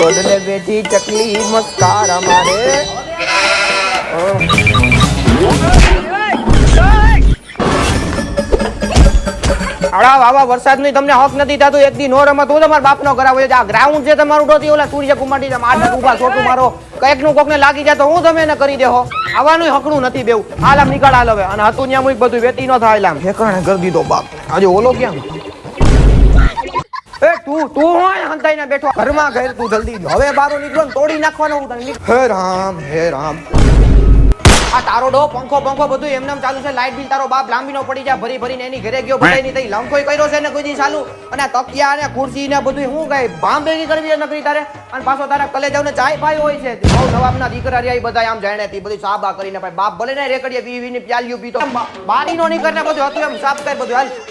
કોડલે બેઠી ચકલી મસ્કાર અમારે. અડા બાબા વરસાદની તમને હક નથી થતું. એક દી નો રમત હું તમારા બાપ નો કરાવો આ ગ્રાઉન્ડ છે તમારું ડોતી ઓલા સૂર્ય કુમારથી આઠ ઊભા છોટું મારો? કંઈકનું કોક ને લાગી જાય તો હું તમે એને કરી દેહો. આવવાનું હકડું નથી બેવું. હાલ આમ નીકળ હાલ હવે. અને હતું ત્યાં બધું વેતી ન થાય આમ. ઠેકાણે કરી દીધો બાપ. આજે ઓલો ક્યાં? એ તું તું હોય હંતાઈને બેઠો. ઘરમાં ઘેર તું જલ્દી હવે બારો નીકળો ને તોડી નાખવાનો હું તને. હે રામ હે રામ. આ તારો ડો પંખો પંખો બધું એમને એમ ચાલુ છે. લાઈટ બિલ તારો બાપ લાંબી નો પડી જાય ભરી ભરીને એની ઘરે ગયો ભરાઈ નહીં થઈ લંકોઈ કર્યો છે ને કોઈ દી ચાલુ. અને તકિયા ને ખુરશી ને બધું હું કઈ ભામ ભેગી કરવી નકરી તારે? અને પાછો તારા કલેજાવ ને ચાય ભાઈ હોય છે. બહુ જવાબના દીકરા રહ્યા બધા આમ જાણે હતી બધી સાબા કરીને ભાઈ બાપ ભલે ને રેકડીએ પીવી ની પ્યાલ્યું પીતો. બારી નો નીકળને બધું હતું એમ સાફ કઈ બધું. હાલ.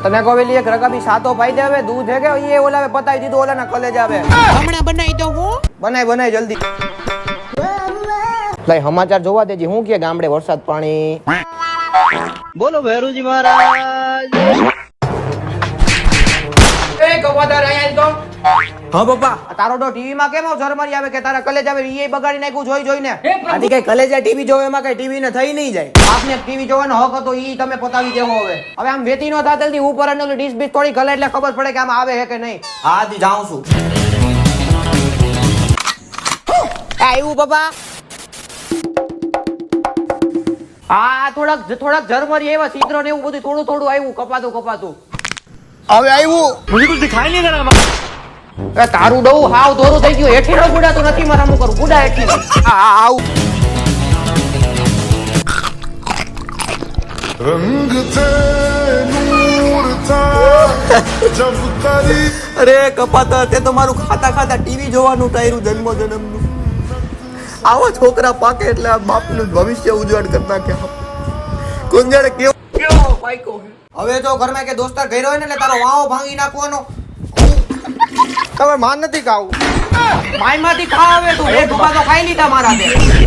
તને કોવેલી એક રકાબી સાતો ભાઈ દે હવે દૂધ હે કે એ ઓલાવે પતાવી દીધું ઓલાના કલેજ આવે. હમણાં બનાવી દો હું. બનાય બનાય જલ્દી. લઈ સમાચાર જોવા દેજી. હું કે ગામડે વરસાદ પાણી? બોલો ભેરુજી મહારાજ. એ તો હા પપ્પા. તારો ડો ટીવી માં કેમ જર્મરી આવે કે તારા કલેજ આવે એ બગાડી નાખ્યું જોઈ જોઈને? આથી કઈ કલેજ ટીવી જોવે એમાં કઈ ટીવી ને થઈ નહીં જાય. આપને ટીવી જોવાનો હક હતો એ તમે પતાવી દેવો હવે. હવે આમ વેતી નો થાતલથી ઉપર અને ડીશ બીશ થોડી કલે એટલે ખબર પડે કે આમ આવે હે કે નહીં. હા જી જાઉં છું. આવ્યું પપ્પા. હા થોડાક થોડાક જર્મરી એવા ચિત્ર ને એવું બધું થોડું થોડું આવ્યું કપાતું કપાતું. હવે આવ્યું મુજે કુછ દિખાઈ નહીં કરા એ તારું ડવ હાવ દોરું થઈ ગયું. હેઠી ન ગુડા તો નથી મારા મુ કરું ગુડા હેઠી આવ. રંગ તે નૂર જબ તારી અરે કપાતા તે તો મારું ખાતા ખાતા ટીવી જોવાનું ટાયરું જન્મ જન્મનું આવા છોકરા પાકે એટલે બાપનું ભવિષ્ય ઉજ્જવળ કરતા કે કુંજળ કેવો કેવો પાઈકો હવે જો ઘરમાં કે દોસ્તાર ઘેરો હોય ને એટલે તારો વાવો ભાંગી નાખવાનો. તમે માન નથી ખાવું. માયમાંથી ખા આવે તું એક ડબ્બા તો ખાઈ લીધા મારા